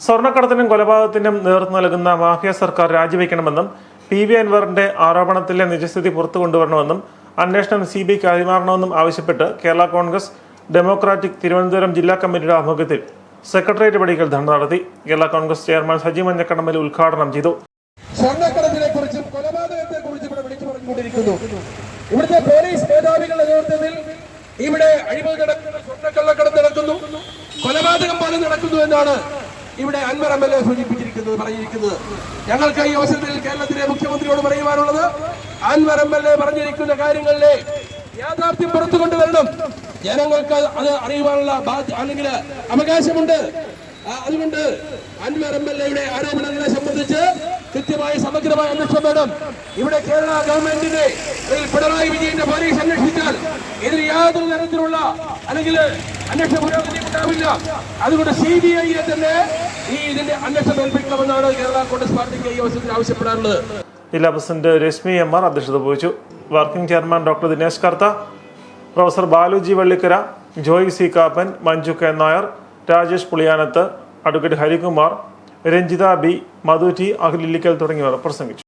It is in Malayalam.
സ്വർണക്കടത്തിനും കൊലപാതകത്തിനും നേതൃത്വം നൽകുന്ന മാഫിയ സർക്കാർ രാജിവെക്കണമെന്നും പി വി അൻവറിന്റെ ആരോപണത്തിലെ നിജസ്ഥിതി പുറത്തു കൊണ്ടുവരണമെന്നും അന്വേഷണം സി ബിക്ക് കൈമാറണമെന്നും ആവശ്യപ്പെട്ട് കേരള കോൺഗ്രസ് ഡെമോക്രാറ്റിക് തിരുവനന്തപുരം ജില്ലാ കമ്മിറ്റിയുടെ ആഭിമുഖ്യത്തിൽ സെക്രട്ടേറിയറ്റ് പടിക്കൽ ധർണ നടത്തി. കേരള കോൺഗ്രസ് ചെയർമാൻ സജി മഞ്ഞക്കടമ്പൽ ഉദ്ഘാടനം ചെയ്തു. ഇവിടുത്തെ പോലീസ് മേധാവികളുടെ നേതൃത്വത്തിൽ ഇവിടെ അഴിമതി നടക്കുന്നു സ്വർണക്കള്ളക്കടത്ത് നടക്കുന്നു. കൊലപാതകം പോലും നടക്കുന്നു എന്നാണ് ഇവിടെ അൻവർ എം എൽ എ സൂചിപ്പിച്ചിരിക്കുന്നത് പറഞ്ഞിരിക്കുന്നത്. ഞങ്ങൾക്ക് ഈ അവസരത്തിൽ കേരളത്തിലെ മുഖ്യമന്ത്രിയോട് പറയുവാനുള്ളത് അൻവർ എം എൽ എ പറഞ്ഞിരിക്കുന്ന കാര്യങ്ങളിലെ യാഥാർത്ഥ്യം പുറത്തു കൊണ്ടുവരണം. ജനങ്ങൾക്ക് അത് അറിയുവാനുള്ള അല്ലെങ്കിൽ അവകാശമുണ്ട്. അതുകൊണ്ട് അൻവർ എം എൽ എയുടെ ആരോപണങ്ങളെ സംബന്ധിച്ച് കൃത്യമായി സമഗ്രമായ അന്വേഷണം വേണം. ഇവിടെ കേരള ഗവൺമെന്റിന്റെ പിണറായി വിജയന്റെ പോലീസ് അന്വേഷിച്ചാൽ ഇതിന് യാതൊരു തരത്തിലുള്ള അല്ലെങ്കിൽ അന്വേഷണ പുരോഗതി ഉണ്ടാവില്ല. അതുകൊണ്ട് സി ബി ഐയെ തന്നെ ഈ ഇതിന്റെ അന്വേഷണം ഏൽപ്പിക്കണമെന്നാണ് കേരള കോൺഗ്രസ് പാർട്ടിക്ക് ഈ അവസരത്തിൽ ആവശ്യപ്പെടാറുള്ളത്. ജില്ലാ പ്രസിഡന്റ് രശ്മി എം ആർ അധ്യക്ഷത വഹിച്ചു. Working chairman doctor Dinesh Kartha professor Baluji Vallikkara Joy C Kappan Manju K Nair Rajesh Puliyanath advocate Harikumar Ranjitha B Madhu T Akhilikkal തുടങ്ങിയവർ പ്രസംഗിച്ചു.